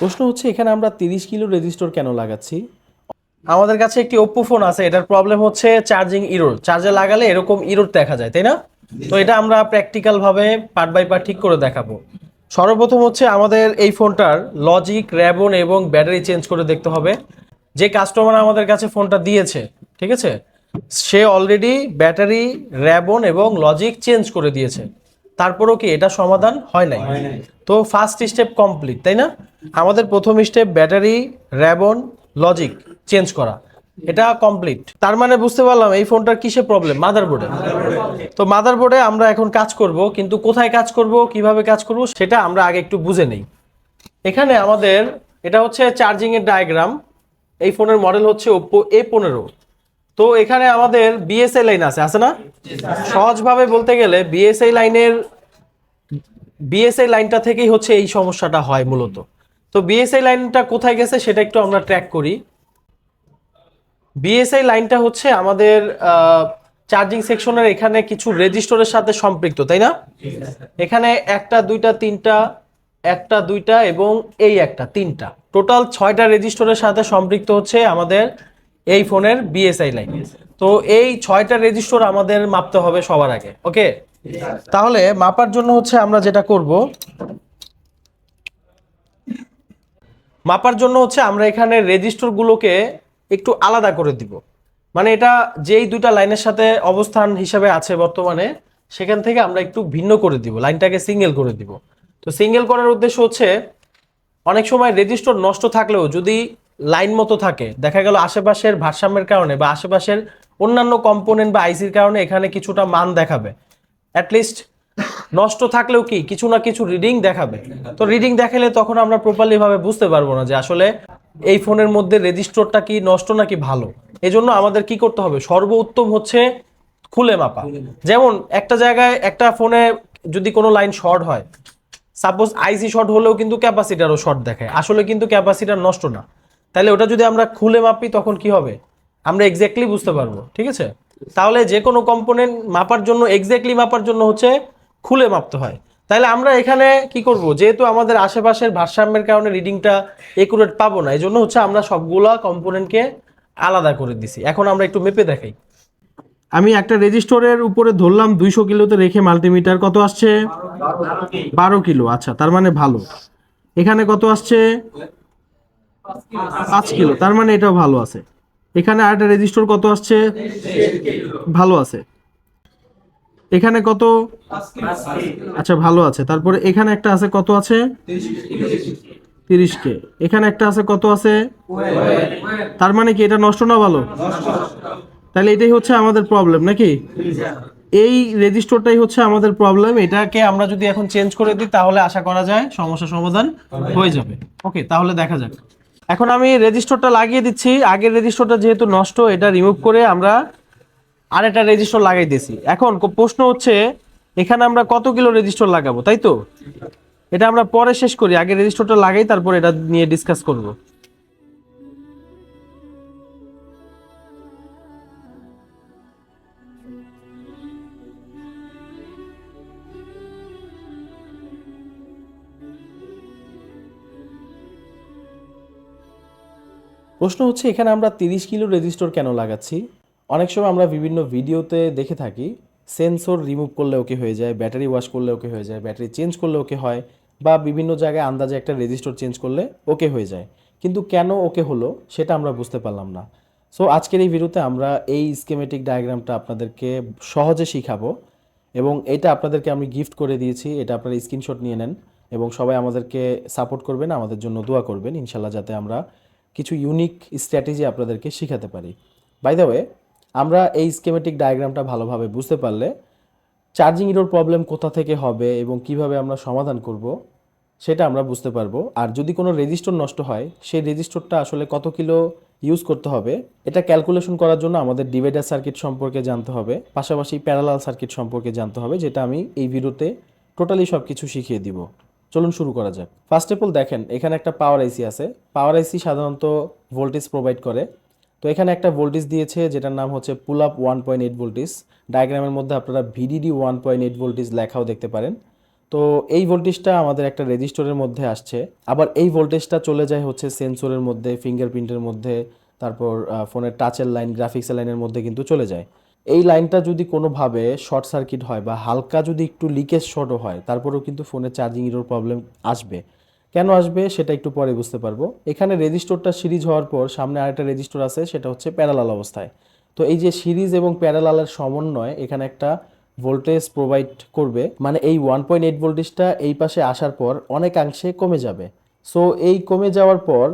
প্রশ্ন হচ্ছে, এখানে আমরা তিরিশ কিলো রেজিস্টর কেন লাগাচ্ছি? আমাদের কাছে একটি ওপ্পো ফোন আছে, এটার প্রবলেম হচ্ছে চার্জিং ইরোর চার্জে লাগালে এরকম ইরোর দেখা যায়, তাই না? তো এটা আমরা প্র্যাকটিক্যাল ভাবে পার্ট বাই পার্ট ঠিক করে দেখাবো। সর্বপ্রথম হচ্ছে আমাদের এই ফোনটার লজিক র্যাবন এবং ব্যাটারি চেঞ্জ করে দেখতে হবে। যে কাস্টমার আমাদের কাছে ফোনটা দিয়েছে, ঠিক আছে? সে অলরেডি ব্যাটারি র্যাবন এবং লজিক চেঞ্জ করে দিয়েছে। তারপরেও কি এটা সমাধান হয় নাই? তো ফার্স্ট স্টেপ কমপ্লিট তাই না? আমাদের প্রথম স্টেপ ব্যাটারি র্যাবন লজিক চেঞ্জ করা। এটা কমপ্লিট তার মানে বুঝতে পারলাম এই ফোনটার কিসে প্রবলেম মাদারবোর্ডে তো মাদারবোর্ডে আমরা এখন কাজ করব কিন্তু কোথায় কাজ করব কীভাবে কাজ করব সেটা আমরা আগে একটু বুঝে নেই। এখানে আমাদের এটা হচ্ছে চার্জিং এর ডায়াগ্রাম এই ফোনের মডেল হচ্ছে ওপ্পো এ পনেরো। তো এখানে আমাদের বিএসএ লাইন আছে আছে না? সহজভাবে বলতে গেলে বিএসএ লাইনের বিএসআই লাইনটা থেকেই হচ্ছে এই সমস্যাটা হয় মূলত। তো বিএসআই লাইনটা কোথায় গেছে সেটা একটু আমরা ট্র্যাক করি। বিএসআই লাইনটা হচ্ছে আমাদের চার্জিং সেকশনের এখানে কিছু রেজিস্টরের সাথে সম্পৃক্ত, তাই না? এখানে একটা, দুইটা, তিনটা, একটা, দুইটা এবং এই একটা, তিনটা। টোটাল ছয়টা রেজিস্টরের সাথে সম্পৃক্ত হচ্ছে আমাদের এই ফোনের বিএসআই লাইন। তো এই ছয়টা রেজিস্টর আমাদের মাপতে হবে সবার আগে ওকে তাহলে মাপার জন্য হচ্ছে আমরা যেটা করব, মাপার জন্য হচ্ছে আমরা এখানে রেজিস্টরগুলোকে একটু আলাদা করে দিব। মানে এটা যেই দুইটা লাইনের সাথে অবস্থান হিসাবে আছে বর্তমানে, সেখান থেকে আমরা একটু ভিন্ন করে দিব, লাইনটাকে সিঙ্গেল করে দিব। তো সিঙ্গেল করার উদ্দেশ্য হচ্ছে, অনেক সময় রেজিস্টর নষ্ট থাকলেও যদি লাইন মতো থাকে, দেখা গেল আশেপাশের ভারসাম্যের কারণে বা আশেপাশের অন্যান্য কম্পোনেন্ট বা আইসির কারণে এখানে কিছুটা মান দেখাবে অ্যাটলিস্ট নষ্ট থাকলেও কি কিছু না কিছু রিডিং দেখাবে। তো রিডিং দেখালে তখন আমরা প্রপারলি ভাবে বুঝতে পারব না যে আসলে এই ফোনের মধ্যে রেজিস্টরটা কি নষ্ট নাকি ভালো। এই জন্য আমাদের কি করতে হবে? সর্বোত্তম হচ্ছে খুলে মাপা। যেমন একটা জায়গায় একটা ফোনে যদি কোনো লাইন শর্ট হয় সাপোজ আইসি শর্ট হলেও কিন্তু ক্যাপাসিটারও শর্ট দেখায়। আসলে কিন্তু ক্যাপাসিটার নষ্ট না। তাহলে ওটা যদি আমরা খুলে মাপি তখন কি হবে? আমরা এক্স্যাক্টলি বুঝতে পারব। ঠিক আছে? তাহলে যে কোনো কম্পোনেন্ট মাপার জন্য এক্স্যাক্টলি মাপার জন্য হচ্ছে খুলে মাপতে হয়। তাহলে আমরা এখানে কি করব? যেহেতু আমাদের আশেপাশের ভারসাম্যের কারণে রিডিংটা একুরেট পাবো না এই জন্য হচ্ছে আমরা সবগুলা কম্পোনেন্টকে আলাদা করে দিছি। এখন আমরা একটু মেপে দেখাই। আমি একটা রেজিস্টরের উপরে ধরলাম, দুইশো কিলোতে রেখে মাল্টিমিটার কত আসছে? বারো কিলো আচ্ছা তার মানে ভালো। এখানে কত আসছে? পাঁচ কিলো, তার মানে এটাও ভালো আছে। এখানে আরেকটা রেজিস্টর কত আসছে? ভালো আছে। এখানে কত? আচ্ছা ভালো আছে। তারপরে এখানে একটা আছে কত আছে? তিরিশ কে এখানে একটা আছে কত আছে? তার মানে কি এটা নষ্ট না ভালো? তাহলে এটাই হচ্ছে আমাদের প্রবলেম নাকি? এই রেজিস্টরটাই হচ্ছে আমাদের প্রবলেম এটাকে আমরা যদি এখন চেঞ্জ করে দিই, তাহলে আশা করা যায় সমস্যা সমাধান হয়ে যাবে। ওকে তাহলে দেখা যাক। এখন আমি রেজিস্টরটা লাগিয়ে দিচ্ছি। আগের রেজিস্টরটা যেহেতু নষ্ট, এটা রিমুভ করে আমরা আর একটা রেজিস্টর লাগাই দিয়েছি। এখন প্রশ্ন হচ্ছে, এখানে আমরা কত কিলো রেজিস্টর লাগাবো, তাই তো? এটা আমরা পরে শেষ করি, আগে রেজিস্টরটা লাগাই, তারপর এটা নিয়ে ডিসকাস করব। প্রশ্ন হচ্ছে, এখানে আমরা তিরিশ কিলো রেজিস্টর কেন লাগাচ্ছি? অনেক সময় আমরা বিভিন্ন ভিডিওতে দেখে থাকি, সেন্সর রিমুভ করলে ওকে হয়ে যায়, ব্যাটারি ওয়াশ করলে ওকে হয়ে যায়, ব্যাটারি চেঞ্জ করলে ওকে হয়, বা বিভিন্ন জায়গায় আন্দাজে একটা রেজিস্টর চেঞ্জ করলে ওকে হয়ে যায়। কিন্তু কেন ওকে হলো, সেটা আমরা বুঝতে পারলাম না। সো আজকের এই ভিডিওতে আমরা এই স্কেমেটিক ডায়াগ্রামটা আপনাদেরকে সহজে শিখাবো এবং এটা আপনাদেরকে আমি গিফট করে দিয়েছি, এটা আপনারা স্ক্রিনশট নিয়ে নেন এবং সবাই আমাদেরকে সাপোর্ট করবেন, আমাদের জন্য দোয়া করবেন, ইনশাল্লাহ যাতে আমরা কিছু ইউনিক স্ট্র্যাটেজি আপনাদেরকে শেখাতে পারি। বাই দ্য ওয়ে আমরা এই স্কেমেটিক ডায়াগ্রামটা ভালোভাবে বুঝতে পারলে চার্জিং ইরোর প্রবলেম কোথা থেকে হবে এবং কীভাবে আমরা সমাধান করব, সেটা আমরা বুঝতে পারব। আর যদি কোনো রেজিস্টর নষ্ট হয়, সেই রেজিস্টরটা আসলে কত কিলো ইউজ করতে হবে, এটা ক্যালকুলেশন করার জন্য আমাদের ডিভাইডার সার্কিট সম্পর্কে জানতে হবে, পাশাপাশি প্যারালাল সার্কিট সম্পর্কে জানতে হবে, যেটা আমি এই ভিডিওতে টোটালি সব কিছু শিখিয়ে দিব। চলুন শুরু করা যাক। ফার্স্ট অফ অল দেখেন, এখানে একটা পাওয়ার আইসি আছে। পাওয়ার আইসি সাধারণত ভোল্টেজ প্রোভাইড করে। তো এখানে একটা ভোল্টেজ দিয়েছে, যেটার নাম হচ্ছে pull up one point eight voltage ডায়াগ্রামের মধ্যে আপনারা VDD one point eight voltage লেখাও দেখতে পারেন। তো এই ভোল্টেজটা আমাদের একটা রেজিস্টরের মধ্যে আসছে। আবার এই ভোল্টেজটা চলে যায় হচ্ছে সেন্সরের মধ্যে ফিঙ্গারপ্রিন্টের মধ্যে, তারপর ফোনের টাচের লাইন গ্রাফিক্সের লাইনের মধ্যে কিন্তু চলে যায়। এই লাইনটা যদি কোনোভাবে শর্ট সার্কিট হয় বা হালকা যদি একটু লিকেজ শর্টও হয়, তারপরেও কিন্তু ফোনে চার্জিং এরও প্রবলেম আসবে। কেন আসবে সেটা একটু পরে বুঝতে পারব। এখানে রেজিস্টরটা সিরিজ হওয়ার পর সামনে আরেকটা রেজিস্টর আছে, সেটা হচ্ছে প্যারালাল অবস্থায়। তো এই যে সিরিজ এবং প্যারালালের সমন্বয়, এখানে একটা ভোল্টেজ প্রোভাইড করবে। মানে এই ওয়ান পয়েন্ট এইট ভোল্টেজটা এই পাশে আসার পর অনেকাংশে কমে যাবে। সো এই কমে যাওয়ার পর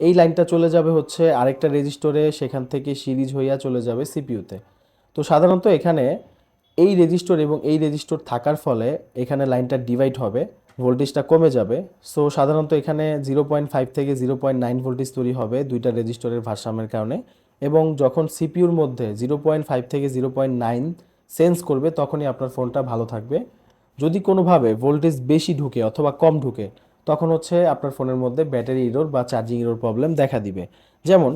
এই লাইনটা চলে যাবে হচ্ছে আরেকটা রেজিস্টরে, সেখান থেকে সিরিজ হইয়া চলে যাবে সিপিইউতে তো সাধারণত এখানে এই রেজিস্টর এবং এই রেজিস্টর থাকার ফলে এখানে লাইনটা ডিভাইড হবে ভোল্টেজটা কমে যাবে। সো সাধারণত এখানে জিরো পয়েন্ট ফাইভ থেকে জিরো পয়েন্ট নাইন ভোল্টেজ তৈরি হবে দুইটা রেজিস্টরের ভারসাম্যের কারণে। এবং যখন সিপিউর মধ্যে জিরো পয়েন্ট ফাইভ থেকে জিরো পয়েন্ট নাইন সেন্স করবে, তখনই আপনার ফোনটা ভালো থাকবে। যদি কোনোভাবে ভোল্টেজ বেশি ঢুকে অথবা কম ঢুকে, তখন হচ্ছে আপনার ফোনের মধ্যে ব্যাটারি ইরোর বা চার্জিং ইরোর প্রবলেম দেখা দিবে। যেমন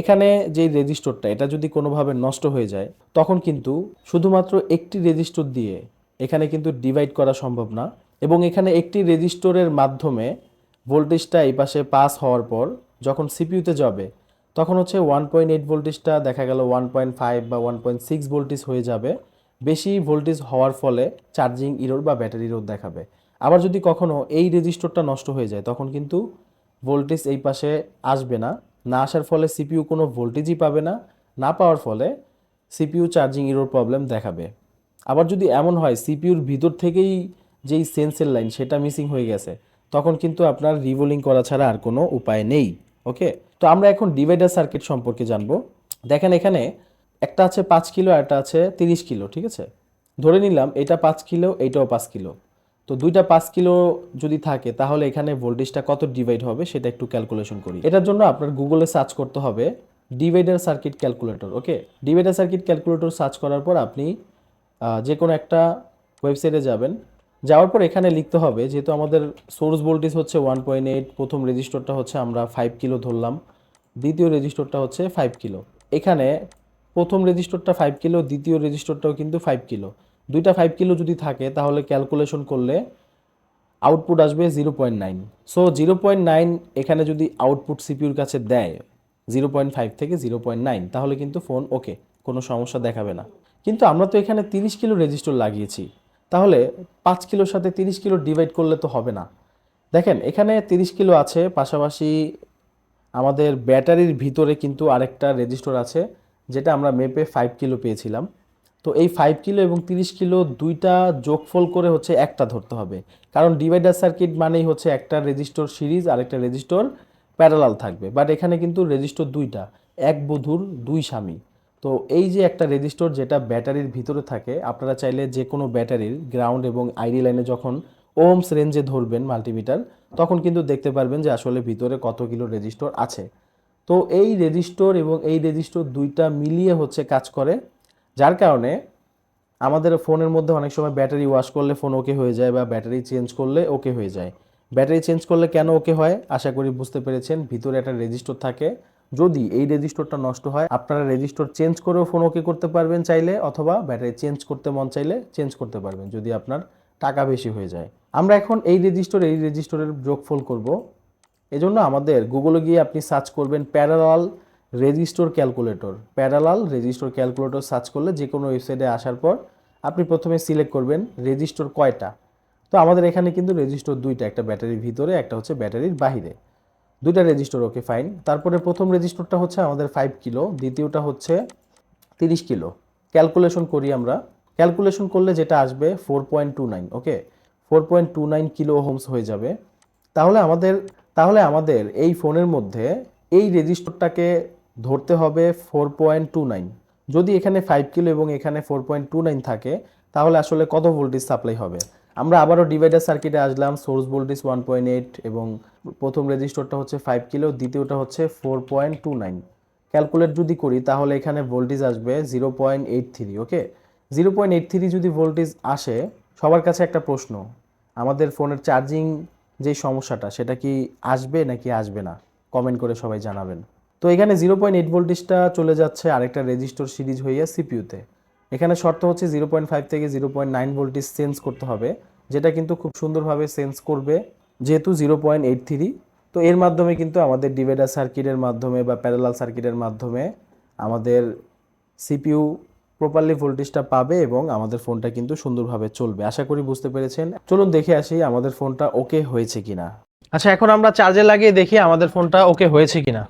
এখানে যে রেজিস্টরটা, এটা যদি কোনোভাবে নষ্ট হয়ে যায়, তখন কিন্তু শুধুমাত্র একটি রেজিস্টর দিয়ে এখানে কিন্তু ডিভাইড করা সম্ভব না এবং এখানে একটি রেজিস্টরের মাধ্যমে ভোল্টেজটা এই পাশে পাস হওয়ার পর যখন সিপিইউতে যাবে, তখন হচ্ছে ওয়ান পয়েন্ট এইট ভোল্টেজটা দেখা গেল ওয়ান পয়েন্ট ফাইভ বা ওয়ান পয়েন্ট সিক্স ভোল্টেজ হয়ে যাবে। বেশি ভোল্টেজ হওয়ার ফলে চার্জিং ইরোর বা ব্যাটারি ইরোর দেখাবে। আবার যদি কখনও এই রেজিস্টরটা নষ্ট হয়ে যায়, তখন কিন্তু ভোল্টেজ এই পাশে আসবে না। না আসার ফলে সিপিইউ কোনো ভোল্টেজই পাবে না না পাওয়ার ফলে সিপিইউ চার্জিং ইরোর প্রবলেম দেখাবে। আবার যদি এমন হয়, সিপিইউর ভিতর থেকেই যেই সেন্সের লাইন সেটা মিসিং হয়ে গেছে, তখন কিন্তু আপনার রিভোলিং করা ছাড়া আর কোনো উপায় নেই ওকে তো আমরা এখন ডিভাইডার সার্কিট সম্পর্কে জানব। দেখেন এখানে একটা আছে পাঁচ কিলো একটা আছে তিরিশ কিলো, ঠিক আছে? ধরে নিলাম এটা পাঁচ কিলো এইটাও পাঁচ কিলো। তো দুইটা পাঁচ কিলো যদি থাকে, তাহলে এখানে ভোল্টেজটা কত ডিভাইড হবে সেটা একটু ক্যালকুলেশন করি। এটার জন্য আপনার গুগলে সার্চ করতে হবে divider circuit calculator okay divider circuit calculator search করার পর আপনি যে কোনো একটা ওয়েবসাইটে যাবেন। যাওয়ার পর এখানে লিখতে হবে, যেহেতু আমাদের সোর্স ভোল্টেজ হচ্ছে ওয়ান পয়েন্ট এইট প্রথম রেজিস্টরটা হচ্ছে আমরা ফাইভ কিলো ধরলাম, দ্বিতীয় রেজিস্টরটা হচ্ছে ফাইভ কিলো। এখানে প্রথম রেজিস্টরটা ফাইভ কিলো, দ্বিতীয় রেজিস্টরটাও কিন্তু ফাইভ কিলো। দুইটা ফাইভ কিলো যদি থাকে, তাহলে ক্যালকুলেশন করলে আউটপুট আসবে zero point nine so zero point nine এখানে যদি আউটপুট সিপিউর কাছে দেয় জিরো পয়েন্ট ফাইভ থেকে জিরো পয়েন্ট নাইন তাহলে কিন্তু ফোন ওকে কোনো সমস্যা দেখাবে না। কিন্তু আমরা তো এখানে তিরিশ কিলো রেজিস্টর লাগিয়েছি। তাহলে পাঁচ কিলোর সাথে তিরিশ কিলো ডিভাইড করলে তো হবে না। দেখেন, এখানে তিরিশ কিলো আছে, পাশাপাশি আমাদের ব্যাটারির ভিতরে কিন্তু আরেকটা রেজিস্টর আছে, যেটা আমরা মেপে ফাইভ কিলো পেয়েছিলাম। তো এই ফাইভ কিলো এবং তিরিশ কিলো দুইটা যোগফল করে হচ্ছে একটা ধরতে হবে। কারণ ডিভাইডার সার্কিট মানেই হচ্ছে একটা রেজিস্টর সিরিজ আর একটা রেজিস্টর প্যারালাল থাকবে। বাট এখানে কিন্তু রেজিস্টর দুইটা, এক বধূর দুই স্বামী। তো এই যে একটা রেজিস্টর যেটা ব্যাটারির ভিতরে থাকে, আপনারা চাইলে যে কোনো ব্যাটারির গ্রাউন্ড এবং আইডি লাইনে যখন ওমস রেঞ্জে ধরবেন মাল্টিমিটার তখন কিন্তু দেখতে পারবেন যে আসলে ভিতরে কত কিলো রেজিস্টর আছে। তো এই রেজিস্টর এবং এই রেজিস্টর দুইটা মিলিয়ে হচ্ছে কাজ করে যার কারণে আমাদের ফোনের মধ্যে অনেক সময় ব্যাটারি ওয়াশ করলে ফোন ওকে হয়ে যায় বা ব্যাটারি চেঞ্জ করলে ওকে হয়ে যায়। ব্যাটারি চেঞ্জ করলে কেন ওকে হয়? আশা করি বুঝতে পেরেছেন। ভিতরে একটা রেজিস্টর থাকে। যদি এই রেজিস্টরটা নষ্ট হয়, আপনারা রেজিস্টর চেঞ্জ করেও ফোন ওকে করতে পারবেন চাইলে, অথবা ব্যাটারি চেঞ্জ করতে মন চাইলে চেঞ্জ করতে পারবেন, যদি আপনার টাকা বেশি হয়ে যায়। আমরা এখন এই রেজিস্টর, এই রেজিস্টরের যোগফল করব। এজন্য আমাদের গুগলে গিয়ে আপনি সার্চ করবেন parallel resistor calculator, parallel resistor calculator search করলে যে কোনো ওয়েবসাইটে আসার পর আপনি প্রথমে সিলেক্ট করবেন রেজিস্টর কয়টা। তো আমাদের এখানে কিন্তু রেজিস্টর দুইটা, একটা ব্যাটারির ভিতরে, একটা হচ্ছে ব্যাটারির বাহিরে। দুইটা রেজিস্টর ওকে ফাইন তারপরে প্রথম রেজিস্টরটা হচ্ছে আমাদের ফাইভ কিলো দ্বিতীয়টা হচ্ছে তিরিশ কিলো ক্যালকুলেশন করি আমরা। ক্যালকুলেশন করলে যেটা আসবে four point two nine okay four point two nine kilo ohms হয়ে যাবে। তাহলে আমাদের তাহলে আমাদের এই ফোনের মধ্যে এই রেজিস্টরটাকে ধরতে হবে ফোর পয়েন্ট টু নাইন যদি এখানে ফাইভ কিলো এবং এখানে ফোর পয়েন্ট টু নাইন থাকে, তাহলে আসলে কত ভোল্টেজ সাপ্লাই হবে? আমরা আবারও ডিভাইডার সার্কিটে আসলাম source voltage one point eight এবং প্রথম রেজিস্টরটা হচ্ছে ফাইভ কিলো, দ্বিতীয়টা হচ্ছে four point two nine calculate যদি করি, তাহলে এখানে ভোল্টেজ আসবে zero point eight three okay zero point eight three যদি ভোল্টেজ আসে, সবার কাছে একটা প্রশ্ন, আমাদের ফোনের চার্জিং যে সমস্যাটা, সেটা কি আসবে নাকি আসবে না? কমেন্ট করে সবাই জানাবেন। তো এখানে জিরো পয়েন্ট এইট ভোল্টেজটা চলে যাচ্ছে আরেকটা রেজিস্টর সিরিজ হইয়া সিপিউতে এখানে শর্ত হচ্ছে জিরো পয়েন্ট ফাইভ থেকে zero point nine voltage change করতে হবে, যেটা কিন্তু খুব সুন্দরভাবে সেন্স করবে, যেহেতু জিরো পয়েন্ট এইট থ্রি তো এর মাধ্যমে কিন্তু আমাদের ডিভাইডার সার্কিটের মাধ্যমে বা প্যারালাল সার্কিটের মাধ্যমে আমাদের সিপিইউ প্রপারলি ভোল্টেজটা পাবে এবং আমাদের ফোনটা কিন্তু সুন্দরভাবে চলবে। আশা করি বুঝতে পেরেছেন। চলুন দেখে আসি আমাদের ফোনটা ওকে হয়েছে কিনা। আচ্ছা এখন আমরা চার্জে লাগিয়ে দেখি আমাদের ফোনটা ওকে হয়েছে কিনা।